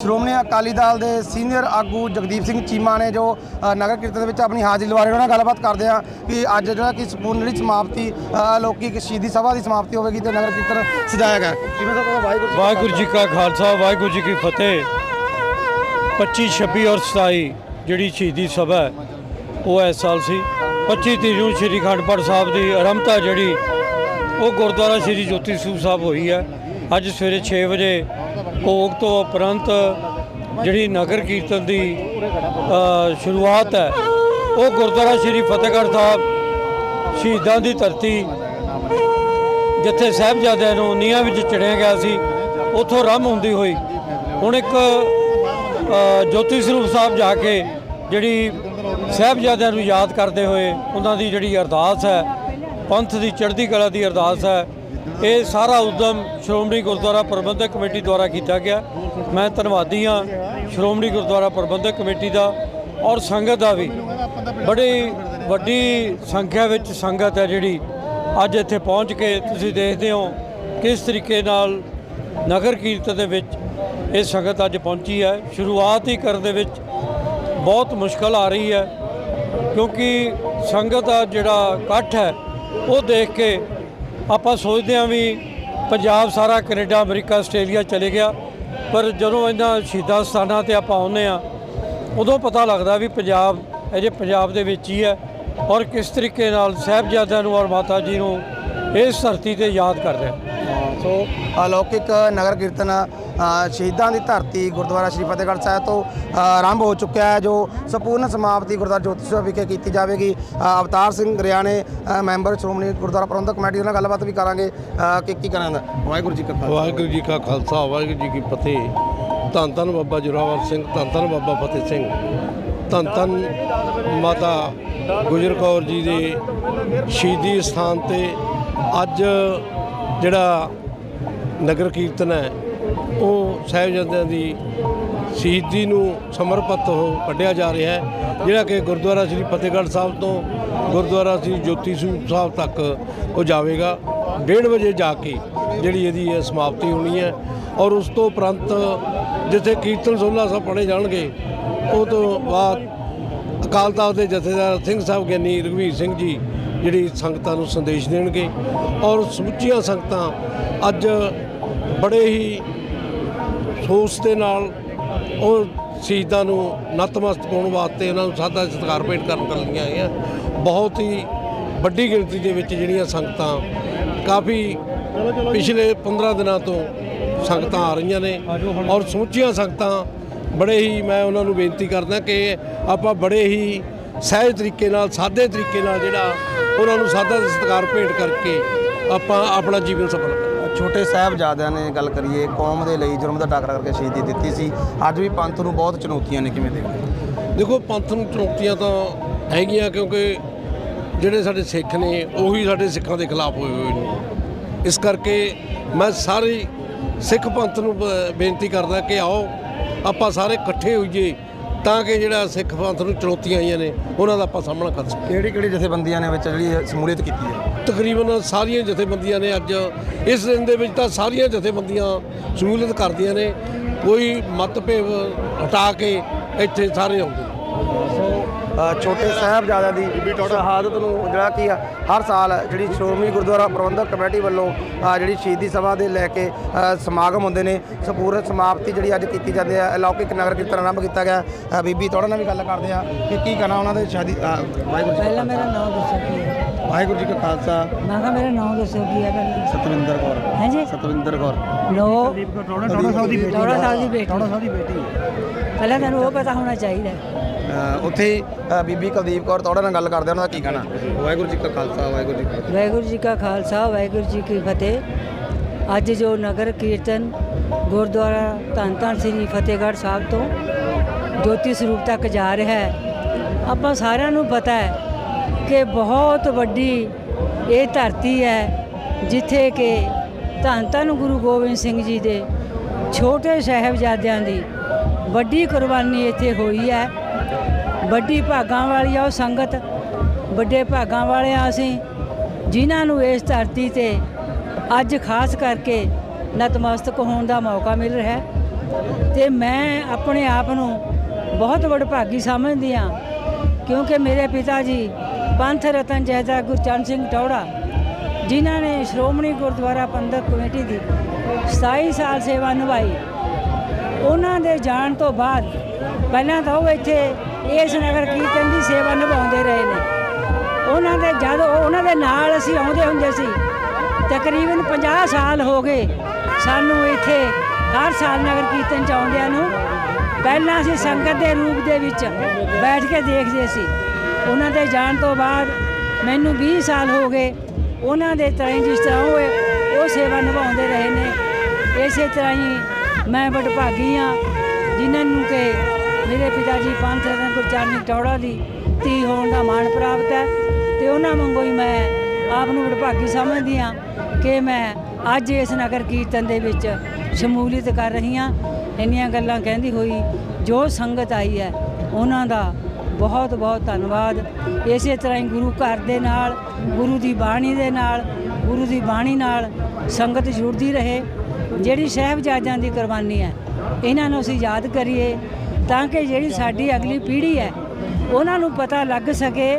ਸ਼੍ਰੋਮਣੀ ਅਕਾਲੀ ਦਲ ਦੇ ਸੀਨੀਅਰ ਆਗੂ ਜਗਦੀਪ ਸਿੰਘ ਚੀਮਾ ਨੇ ਜੋ ਅ, ਨਗਰ ਕੀਰਤਨ ਦੇ ਵਿੱਚ ਆਪਣੀ ਹਾਜ਼ਰੀ ਲਵਾ ਰਹੇ ਉਹਨਾਂ ਨਾਲ ਗੱਲਬਾਤ ਕਰਦੇ ਆ ਕਿ ਅੱਜ ਜਿਹੜਾ ਕਿ ਸੰਪੂਰਨ ਜਿਹੜੀ ਸਮਾਪਤੀ ਅ, ਲੋਕੀ ਸ਼ਹੀਦੀ ਸਭਾ ਦੀ ਸਮਾਪਤੀ ਹੋਵੇਗੀ ਤੇ ਨਗਰ ਕੀਰਤਨ ਸਜਾਇਆ ਗਿਆ। ਕਿਵੇਂ ਦਾ ਵਾਹਿਗੁਰੂ ਜੀ ਵਾਹਿਗੁਰੂ ਜੀ ਕਾ ਖਾਲਸਾ ਵਾਹਿਗੁਰੂ ਜੀ ਕੀ ਫਤਿਹ। 25 26 ਔਰ 27 ਜਿਹੜੀ ਸ਼ਹੀਦੀ ਸਭਾ ਹੈ ਉਹ ਇਸ ਸਾਲ ਸੀ। 25 ਤਰੀਕ ਨੂੰ ਸ਼੍ਰੀ ਖੰਡਪੜ ਸਾਹਿਬ ਦੀ ਆਰੰਭਤਾ ਜਿਹੜੀ ਉਹ ਗੁਰਦੁਆਰਾ ਸ਼੍ਰੀ ਜੋਤੀ ਸਰੂਪ ਸਾਹਿਬ ਹੋਈ ਹੈ। ਅੱਜ ਸਵੇਰੇ 6 ਵਜੇ ਭੋਗ ਤੋਂ ਉਪਰੰਤ ਜਿਹੜੀ ਨਗਰ ਕੀਰਤਨ ਦੀ ਸ਼ੁਰੂਆਤ ਹੈ, ਉਹ ਗੁਰਦੁਆਰਾ ਸ਼੍ਰੀ ਫਤਿਹਗੜ੍ਹ ਸਾਹਿਬ ਸ਼ਹੀਦਾਂ ਦੀ ਧਰਤੀ, ਜਿੱਥੇ ਸਾਹਿਬਜ਼ਾਦਿਆਂ ਨੂੰ ਨੀਹਾਂ ਵਿੱਚ ਚੜਿਆ ਗਿਆ ਸੀ, ਉੱਥੋਂ ਰਮ ਹੁੰਦੀ ਹੋਈ। ਹੁਣ ਇੱਕ ਜੋਤੀ ਸਰੂਪ ਸਾਹਿਬ ਜਾ ਕੇ ਜਿਹੜੀ ਸਾਹਿਬਜ਼ਾਦਿਆਂ ਨੂੰ ਯਾਦ ਕਰਦੇ ਹੋਏ, ਉਹਨਾਂ ਦੀ ਜਿਹੜੀ ਅਰਦਾਸ ਹੈ, ਪੰਥ ਦੀ ਚੜ੍ਹਦੀ ਕਲਾ ਦੀ ਅਰਦਾਸ ਹੈ ਇਹ ਸਾਰਾ ਉਦਮ ਸ਼੍ਰੋਮਣੀ ਗੁਰਦੁਆਰਾ ਪ੍ਰਬੰਧਕ ਕਮੇਟੀ ਦੁਆਰਾ ਕੀਤਾ ਗਿਆ। ਮੈਂ ਧੰਨਵਾਦੀ ਹਾਂ ਸ਼੍ਰੋਮਣੀ ਗੁਰਦੁਆਰਾ ਪ੍ਰਬੰਧਕ ਕਮੇਟੀ ਦਾ ਔਰ ਸੰਗਤ ਦਾ ਵੀ। ਬੜੀ ਵੱਡੀ ਸੰਖਿਆ ਵਿੱਚ ਸੰਗਤ ਹੈ ਜਿਹੜੀ ਅੱਜ ਇੱਥੇ ਪਹੁੰਚ ਕੇ ਤੁਸੀਂ ਦੇਖਦੇ ਹੋ ਕਿਸ ਤਰੀਕੇ ਨਾਲ ਨਗਰ ਕੀਰਤਨ ਦੇ ਵਿੱਚ ਇਹ ਸੰਗਤ ਅੱਜ ਪਹੁੰਚੀ ਹੈ। ਸ਼ੁਰੂਆਤ ਹੀ ਕਰਨ ਦੇ ਵਿੱਚ ਬਹੁਤ ਮੁਸ਼ਕਲ ਆ ਰਹੀ ਹੈ ਕਿਉਂਕਿ ਸੰਗਤ ਦਾ ਜਿਹੜਾ ਇਕੱਠ ਹੈ, ਉਹ ਦੇਖ ਕੇ ਆਪਾਂ ਸੋਚਦੇ ਹਾਂ ਵੀ ਪੰਜਾਬ ਸਾਰਾ ਕੈਨੇਡਾ ਅਮਰੀਕਾ ਆਸਟ੍ਰੇਲੀਆ ਚਲੇ ਗਿਆ ਪਰ ਜਦੋਂ ਇਹਨਾਂ ਸ਼ਹੀਦਾਂ ਸਥਾਨਾਂ ਤੇ ਆਪਾਂ ਆਉਂਦੇ ਆ ਉਦੋਂ ਪਤਾ ਲੱਗਦਾ ਵੀ ਪੰਜਾਬ ਅਜੇ ਪੰਜਾਬ ਦੇ ਵਿੱਚ ਹੀ ਹੈ ਔਰ ਕਿਸ ਤਰੀਕੇ ਨਾਲ ਸਾਹਿਬਜ਼ਾਦਿਆਂ ਨੂੰ ਔਰ ਮਾਤਾ ਜੀ ਨੂੰ ਇਸ ਧਰਤੀ ਤੇ ਯਾਦ ਕਰ ਰਿਹਾ। ਸੋ ਅਲੌਕਿਕ ਨਗਰ ਕੀਰਤਨ ਅ, ਸ਼ਹੀਦਾਂ ਦੀ ਧਰਤੀ ਗੁਰਦੁਆਰਾ ਸ਼੍ਰੀ ਫਤਿਹਗੜ੍ਹ ਸਾਹਿਬ ਤੋਂ ਆਰੰਭ ਹੋ ਚੁੱਕਿਆ ਹੈ, ਜੋ ਸੰਪੂਰਨ ਸਮਾਪਤੀ ਗੁਰਦੁਆਰਾ ਜੋਤੀ ਸਰੂਪ ਵਿਖੇ ਕੀਤੀ ਜਾਵੇਗੀ। ਅਵਤਾਰ ਸਿੰਘ ਗਰਿਆਣੇ ਮੈਂਬਰ ਸ਼੍ਰੋਮਣੀ ਗੁਰਦੁਆਰਾ ਪ੍ਰਬੰਧਕ ਕਮੇਟੀ ਨਾਲ ਗੱਲਬਾਤ ਵੀ ਕਰਾਂਗੇ। ਕਿ ਕੀ ਕਰਾਂਗਾ ਵਾਹਿਗੁਰੂ ਜੀ ਕਾ ਵਾਹਿਗੁਰੂ ਜੀ ਕਾ ਖਾਲਸਾ, ਵਾਹਿਗੁਰੂ ਜੀ ਕੀ ਫਤਿਹ। ਧੰਨ ਧੰਨ ਬਾਬਾ ਜੋਰਾਵਰ ਸਿੰਘ, ਧੰਨ ਧੰਨ ਬਾਬਾ ਫਤਿਹ ਸਿੰਘ। ਧੰਨ ਧੰਨ ਮਾਤਾ ਗੁਜਰ ਕੌਰ ਜੀ ਦੇ ਸ਼ਹੀਦੀ ਸਥਾਨ ਤੇ ਅੱਜ ਜਿਹੜਾ ਨਗਰ ਕੀਰਤਨ ਹੈ ਉਹ ਸਾਹਿਬਜ਼ਾਦਿਆਂ ਦੀ ਸ਼ਹੀਦੀ ਨੂੰ ਸਮਰਪਿਤ ਹੋ ਕੱਢਿਆ ਜਾ ਰਿਹਾ ਹੈ, ਜਿਹੜਾ ਕਿ ਗੁਰਦੁਆਰਾ ਸ੍ਰੀ ਫਤਿਹਗੜ੍ਹ ਸਾਹਿਬ ਤੋਂ ਗੁਰਦੁਆਰਾ ਸ੍ਰੀ ਜੋਤੀ ਸਰੂਪ ਸਾਹਿਬ ਤੱਕ ਉਹ ਜਾਵੇਗਾ। 1:30 ਵਜੇ ਜਾ ਕੇ ਜਿਹੜੀ ਇਹਦੀ ਇਹ ਸਮਾਪਤੀ ਹੋਣੀ ਹੈ ਔਰ ਉਸ ਤੋਂ ਉਪਰੰਤ ਜਿੱਥੇ ਕੀਰਤਨ ਸੋਲਾ ਸਾਹਿਬ ਪੜ੍ਹੇ ਜਾਣਗੇ, ਉਹ ਤੋਂ ਬਾਅਦ ਅਕਾਲ ਤਖਤ ਦੇ ਜਥੇਦਾਰ ਸਿੰਘ ਸਾਹਿਬ ਗਿਆਨੀ ਰਘਵੀਰ ਸਿੰਘ ਜੀ ਜਿਹੜੀ ਸੰਗਤਾਂ ਨੂੰ ਸੰਦੇਸ਼ ਦੇਣਗੇ ਔਰ ਸਮੁੱਚੀਆਂ ਸੰਗਤਾਂ ਅੱਜ ਬੜੇ ਹੀ ਸੋਚ ਦੇ ਨਾਲ ਉਹ ਸ਼ਹੀਦਾਂ ਨੂੰ ਨਤਮਸਤਕ ਹੋਣ ਵਾਸਤੇ ਉਹਨਾਂ ਨੂੰ ਸਾਦਾ ਸਤਿਕਾਰ ਭੇਟ ਕਰਨ ਕਰ ਲਈਆਂ ਬਹੁਤ ਹੀ ਵੱਡੀ ਗਿਣਤੀ ਦੇ ਵਿੱਚ ਜਿਹੜੀਆਂ ਸੰਗਤਾਂ ਕਾਫੀ ਪਿਛਲੇ 15 ਦਿਨਾਂ ਤੋਂ ਸੰਗਤਾਂ ਆ ਰਹੀਆਂ ਨੇ ਔਰ ਸਮੁੱਚੀਆਂ ਸੰਗਤਾਂ ਬੜੇ ਹੀ ਮੈਂ ਉਹਨਾਂ ਨੂੰ ਬੇਨਤੀ ਕਰਦਾ ਕਿ ਆਪਾਂ ਬੜੇ ਹੀ ਸਹਿਜ ਤਰੀਕੇ ਨਾਲ, ਸਾਦੇ ਤਰੀਕੇ ਨਾਲ ਜਿਹੜਾ ਉਹਨਾਂ ਨੂੰ ਸਾਦਾ ਸਤਿਕਾਰ ਭੇਟ ਕਰਕੇ ਆਪਾਂ ਆਪਣਾ ਜੀਵਨ ਸਫਲ ਕਰਾਂਗੇ ਛੋਟੇ ਸਾਹਿਬਜ਼ਾਦਿਆਂ ਨੇ ਗੱਲ ਕਰੀਏ, ਕੌਮ ਦੇ ਲਈ ਜੁਰਮ ਦਾ ਟਾਕਰਾ ਕਰਕੇ ਸ਼ਹੀਦੀ ਦਿੱਤੀ ਸੀ। ਅੱਜ ਵੀ ਪੰਥ ਨੂੰ ਬਹੁਤ ਚੁਣੌਤੀਆਂ ਨੇ, ਕਿਵੇਂ ਦੇਖਦੇ ਦੇਖੋ, ਪੰਥ ਨੂੰ ਚੁਣੌਤੀਆਂ ਤਾਂ ਹੈਗੀਆਂ ਕਿਉਂਕਿ ਜਿਹੜੇ ਸਾਡੇ ਸਿੱਖ ਨੇ, ਉਹੀ ਸਾਡੇ ਸਿੱਖਾਂ ਦੇ ਖਿਲਾਫ ਹੋਏ ਹੋਏ ਨੇ। ਇਸ ਕਰਕੇ ਮੈਂ ਸਾਰੇ ਸਿੱਖ ਪੰਥ ਨੂੰ ਬ- ਬੇਨਤੀ ਕਰਦਾ ਕਿ ਆਓ, ਆਪਾਂ ਸਾਰੇ ਇਕੱਠੇ ਹੋਈਏ ਤਾਂ ਕਿ ਜਿਹੜਾ ਸਿੱਖ ਪੰਥ ਨੂੰ ਚੁਣੌਤੀਆਂ ਆਈਆਂ ਨੇ ਉਹਨਾਂ ਦਾ ਆਪਾਂ ਸਾਹਮਣਾ ਕਰ ਸਕੀਏ। ਕਿਹੜੀ ਕਿਹੜੀ ਜਥੇਬੰਦੀਆਂ ਨੇ ਵਿੱਚ ਜਿਹੜੀ ਸ਼ਮੂਲੀਅਤ ਕੀਤੀ ਹੈ? ਤਕਰੀਬਨ ਸਾਰੀਆਂ ਜਥੇਬੰਦੀਆਂ ਨੇ ਅੱਜ ਇਸ ਦਿਨ ਦੇ ਵਿੱਚ ਤਾਂ ਸਾਰੀਆਂ ਜਥੇਬੰਦੀਆਂ ਸ਼ਮੂਲੀਅਤ ਕਰਦੀਆਂ ਨੇ। ਕੋਈ ਮਤਭੇਦ ਹਟਾ ਕੇ ਇੱਥੇ ਸਾਰੇ ਆਉਂਦੇ ਛੋਟੇ ਸਾਹਿਬਜ਼ਾਦਿਆਂ ਦੀ ਸ਼ਹਾਦਤ ਨੂੰ ਜਿਹੜਾ ਕੀ ਆ। ਹਰ ਸਾਲ ਜਿਹੜੀ ਸ਼੍ਰੋਮਣੀ ਗੁਰਦੁਆਰਾ ਪ੍ਰਬੰਧਕ ਕਮੇਟੀ ਵੱਲੋਂ ਜਿਹੜੀ ਸ਼ਹੀਦੀ ਸਭਾ ਦੇ ਲੈ ਕੇ ਸਮਾਗਮ ਹੁੰਦੇ ਨੇ। ਸੰਪੂਰਨ ਸਮਾਪਤੀ ਜਿਹੜੀ ਅੱਜ ਕੀਤੀ ਜਾਂਦੀ ਹੈ ਅਲੌਕਿਕ ਨਗਰ ਕੀਰਤਨ ਆਰੰਭ ਕੀਤਾ ਗਿਆ। ਬੀਬੀ ਤੁਹਾਡੇ ਨਾਲ ਵੀ ਗੱਲ ਕਰਦੇ ਆ ਕਿ ਕੀ ਕਹਿਣਾ ਉਹਨਾਂ ਦੇ ਵਾਹਿਗੁਰੂ ਜੀ ਪਹਿਲਾਂ ਮੇਰਾ ਨਾਮ ਦੱਸੋ ਕੀ ਹੈ ਵਾਹਿਗੁਰੂ ਜੀ ਕਾ ਖਾਲਸਾ। ਮੈਂ ਕਿਹਾ ਮੇਰਾ ਨਾਮ ਦੱਸੋ ਕੀ ਹੈ ਪਹਿਲਾਂ ਸਤਵਿੰਦਰ ਕੌਰ। ਹਾਂਜੀ। ਸਤਵਿੰਦਰ ਕੌਰ। ਨੋ ਟੋੜਾ ਸਾਹਿਬ ਦੀ ਬੇਟੀ। ਟੋੜਾ ਸਾਹਿਬ ਦੀ ਬੇਟੀ। ਟੋੜਾ ਸਾਹਿਬ ਦੀ ਬੇਟੀ। ਪਹਿਲਾਂ ਤੈਨੂੰ ਉਹ ਪਤਾ ਹੋਣਾ ਚਾਹੀਦਾ। ਹੈ। ਉੱਥੇ ਹੀ ਬੀਬੀ ਕੁਲਦੀਪ ਕੌਰ ਤੁਹਾਡੇ ਨਾਲ ਗੱਲ ਕਰਦੇ ਉਹਨਾਂ ਦਾ ਕੀ ਕਹਿਣਾ? ਵਾਹਿਗੁਰੂ ਜੀ ਕਾ ਖਾਲਸਾ ਵਾਹਿਗੁਰੂ ਜੀ ਕੀ ਫਤਿਹ। ਵਾਹਿਗੁਰੂ ਜੀ ਕਾ ਖਾਲਸਾ ਵਾਹਿਗੁਰੂ ਜੀ ਕੀ ਫਤਿਹ। ਅੱਜ ਜੋ ਨਗਰ ਕੀਰਤਨ ਗੁਰਦੁਆਰਾ ਧੰਨ ਧੰਨ ਸ੍ਰੀ ਫਤਿਹਗੜ੍ਹ ਸਾਹਿਬ ਤੋਂ ਜੋਤੀ ਸਰੂਪ ਤੱਕ ਜਾ ਰਿਹਾ ਹੈ ਆਪਾਂ ਸਾਰਿਆਂ ਨੂੰ ਪਤਾ ਹੈ ਕਿ ਬਹੁਤ ਵੱਡੀ ਇਹ ਧਰਤੀ ਹੈ, ਜਿੱਥੇ ਕਿ ਧੰਨ ਧੰਨ ਗੁਰੂ ਗੋਬਿੰਦ ਸਿੰਘ ਜੀ ਦੇ ਛੋਟੇ ਸਾਹਿਬਜ਼ਾਦਿਆਂ ਦੀ ਵੱਡੀ ਕੁਰਬਾਨੀ ਇੱਥੇ ਹੋਈ ਹੈ। ਵੱਡੀ ਭਾਗਾਂ ਵਾਲੀ ਆ ਉਹ ਸੰਗਤ, ਵੱਡੇ ਭਾਗਾਂ ਵਾਲੇ ਆ ਅਸੀਂ ਜਿਨ੍ਹਾਂ ਨੂੰ ਇਸ ਧਰਤੀ ਤੇ ਅੱਜ ਖਾਸ ਕਰਕੇ ਨਤਮਸਤਕ ਹੋਣ ਦਾ ਮੌਕਾ ਮਿਲ ਰਿਹਾ ਹੈ ਤੇ ਮੈਂ ਆਪਣੇ ਆਪ ਨੂੰ ਬਹੁਤ ਵਡਭਾਗੀ ਸਮਝਦੀ ਹਾਂ, ਕਿਉਂਕਿ ਮੇਰੇ ਪਿਤਾ ਜੀ ਪੰਥ ਰਤਨ ਜੈਦਾ ਗੁਰਚਰਨ ਸਿੰਘ ਟੌੜਾ ਜਿਨ੍ਹਾਂ ਨੇ ਸ਼੍ਰੋਮਣੀ ਗੁਰਦੁਆਰਾ ਪ੍ਰਬੰਧਕ ਕਮੇਟੀ ਦੀ 27 ਸਾਲ ਸੇਵਾ ਨਿਭਾਈ। ਉਹਨਾਂ ਦੇ ਜਾਣ ਤੋਂ ਬਾਅਦ ਪਹਿਲਾਂ ਤਾਂ ਉਹ ਇੱਥੇ ਇਸ ਨਗਰ ਕੀਰਤਨ ਦੀ ਸੇਵਾ ਨਿਭਾਉਂਦੇ ਰਹੇ ਨੇ। ਉਹਨਾਂ ਦੇ ਜਦ ਉਹਨਾਂ ਦੇ ਨਾਲ ਅਸੀਂ ਆਉਂਦੇ ਹੁੰਦੇ ਸੀ, ਤਕਰੀਬਨ 50 ਸਾਲ ਹੋ ਗਏ ਸਾਨੂੰ ਇੱਥੇ ਹਰ ਸਾਲ ਨਗਰ ਕੀਰਤਨ ਚ ਆਉਂਦਿਆਂ ਨੂੰ। ਪਹਿਲਾਂ ਅਸੀਂ ਸੰਗਤ ਦੇ ਰੂਪ ਦੇ ਵਿੱਚ ਬੈਠ ਕੇ ਦੇਖਦੇ ਸੀ। ਉਹਨਾਂ ਦੇ ਜਾਣ ਤੋਂ ਬਾਅਦ ਮੈਨੂੰ 20 ਸਾਲ ਹੋ ਗਏ। ਉਹਨਾਂ ਦੇ ਤਰ੍ਹਾਂ ਹੀ ਜਿਸ ਤਰ੍ਹਾਂ ਹੋਏ ਉਹ ਸੇਵਾ ਨਿਭਾਉਂਦੇ ਰਹੇ ਨੇ। ਇਸੇ ਤਰ੍ਹਾਂ ਹੀ ਮੈਂ ਵਡਭਾਗੀ ਹਾਂ, ਜਿਨ੍ਹਾਂ ਨੂੰ ਕਿ ਮੇਰੇ ਪਿਤਾ ਜੀ ਪੰਥ ਰਤਨ ਗੁਰਚਰਨ ਟੌੜਾ ਦੀ ਧੀ ਹੋਣ ਦਾ ਮਾਣ ਪ੍ਰਾਪਤ ਹੈ ਤੇ ਉਹਨਾਂ ਵਾਂਗੂ ਹੀ ਮੈਂ ਆਪ ਨੂੰ ਵਡਭਾਗੀ ਸਮਝਦੀ ਹਾਂ ਕਿ ਮੈਂ ਅੱਜ ਇਸ ਨਗਰ ਕੀਰਤਨ ਦੇ ਵਿੱਚ ਸ਼ਮੂਲੀਅਤ ਕਰ ਰਹੀ ਹਾਂ। ਇੰਨੀਆਂ ਗੱਲਾਂ ਕਹਿੰਦੀ ਹੋਈ ਜੋ ਸੰਗਤ ਆਈ ਹੈ, ਉਹਨਾਂ ਦਾ ਬਹੁਤ ਬਹੁਤ ਧੰਨਵਾਦ। ਇਸੇ ਤਰ੍ਹਾਂ ਹੀ ਗੁਰੂ ਘਰ ਦੇ ਨਾਲ, ਗੁਰੂ ਦੀ ਬਾਣੀ ਦੇ ਨਾਲ, ਗੁਰੂ ਦੀ ਬਾਣੀ ਨਾਲ ਸੰਗਤ ਜੁੜਦੀ ਰਹੇ। ਜਿਹੜੀ ਸਾਹਿਬਜ਼ਾਦਿਆਂ ਦੀ ਕੁਰਬਾਨੀ ਹੈ, ਇਹਨਾਂ ਨੂੰ ਅਸੀਂ ਯਾਦ ਕਰੀਏ ਤਾਂ ਕਿ ਜਿਹੜੀ ਸਾਡੀ ਅਗਲੀ ਪੀੜ੍ਹੀ ਹੈ, ਉਹਨਾਂ ਨੂੰ ਪਤਾ ਲੱਗ ਸਕੇ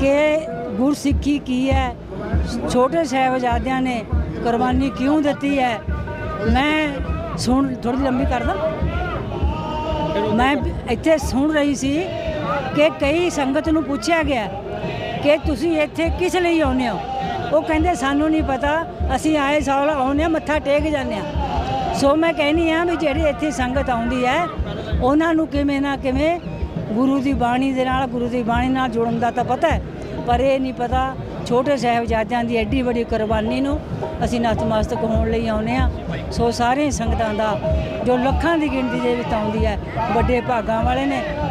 ਕਿ ਗੁਰਸਿੱਖੀ ਕੀ ਹੈ, ਛੋਟੇ ਸਾਹਿਬਜ਼ਾਦਿਆਂ ਨੇ ਕੁਰਬਾਨੀ ਕਿਉਂ ਦਿੱਤੀ ਹੈ। ਮੈਂ ਸੁਣ ਥੋੜੀ ਲੰਬੀ ਕਰਦਾ। ਮੈਂ ਇੱਥੇ ਸੁਣ ਰਹੀ ਸੀ ਕਿ ਕਈ ਸੰਗਤ ਨੂੰ ਪੁੱਛਿਆ ਗਿਆ ਕਿ ਤੁਸੀਂ ਇੱਥੇ ਕਿਸ ਲਈ ਆਉਂਦੇ ਹੋ? ਉਹ ਕਹਿੰਦੇ, ਸਾਨੂੰ ਨਹੀਂ ਪਤਾ, ਅਸੀਂ ਆਏ ਸਾਲ ਆਉਂਦੇ ਹਾਂ, ਮੱਥਾ ਟੇਕ ਜਾਂਦੇ ਹਾਂ। ਸੋ ਮੈਂ ਕਹਿੰਦੀ ਆ ਵੀ ਜਿਹੜੀ ਇੱਥੇ ਸੰਗਤ ਆਉਂਦੀ ਹੈ, ਉਹਨਾਂ ਨੂੰ ਕਿਵੇਂ ਨਾ ਕਿਵੇਂ ਗੁਰੂ ਦੀ ਬਾਣੀ ਦੇ ਨਾਲ, ਗੁਰੂ ਦੀ ਬਾਣੀ ਨਾਲ ਜੁੜਨ ਦਾ ਤਾਂ ਪਤਾ ਹੈ, ਪਰ ਇਹ ਨਹੀਂ ਪਤਾ ਛੋਟੇ ਸਾਹਿਬਜ਼ਾਦਿਆਂ ਦੀ ਐਡੀ ਵੱਡੀ ਕੁਰਬਾਨੀ ਨੂੰ ਅਸੀਂ ਨਤਮਸਤਕ ਹੋਣ ਲਈ ਆਉਂਦੇ ਆ ਸੋ ਸਾਰੇ ਸੰਗਤਾਂ ਦਾ ਜੋ ਲੱਖਾਂ ਦੀ ਗਿਣਤੀ ਦੇ ਵਿੱਚ ਆਉਂਦੀ ਹੈ, ਵੱਡੇ ਭਾਗਾਂ ਵਾਲੇ ਨੇ